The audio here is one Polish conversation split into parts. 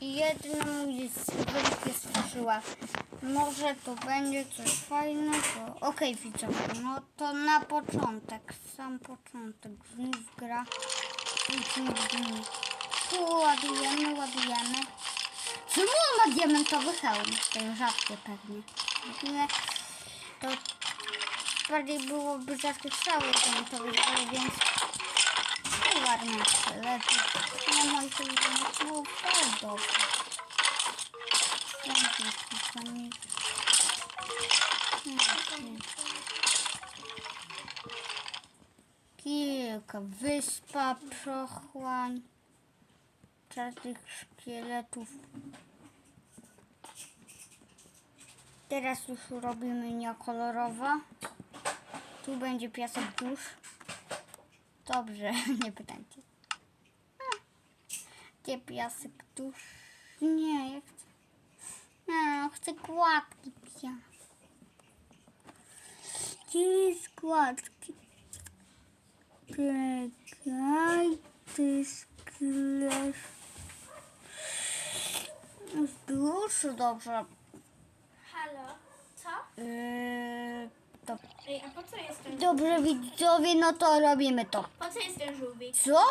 I mój sylwetkę straszyła. Może to będzie coś fajnego. Okej, widzowie, no to na początek, sam początek. Znów gra. Tu ładujemy, ładujemy. Czemu on ma diamentowy hełm? To jest rzadkie pewnie. Nie, to bardziej byłoby rzadkie strzały diamentowe, więc. Dobrze. Będzie kilka. Wyspa, prochłań, czarnych szkieletów. Teraz już robimy niekolorowo. Tu będzie piasek dusz. Dobrze, nie pytajcie. Gdzie piasek dusz? Nie, ja chcę. Nie, chcę gładki piasek. Gdzie jest gładki? Czekaj, ty sklep. Z duszu, dobrze. Halo, co? Yy, to, Ej, a po co jest ten dobrze, widzowie, no to robimy to. Po co jest ten żółwik? Co?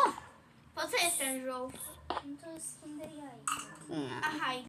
Po co jest ten żółw? To jest Kinder Jajko. Nie. Aha, i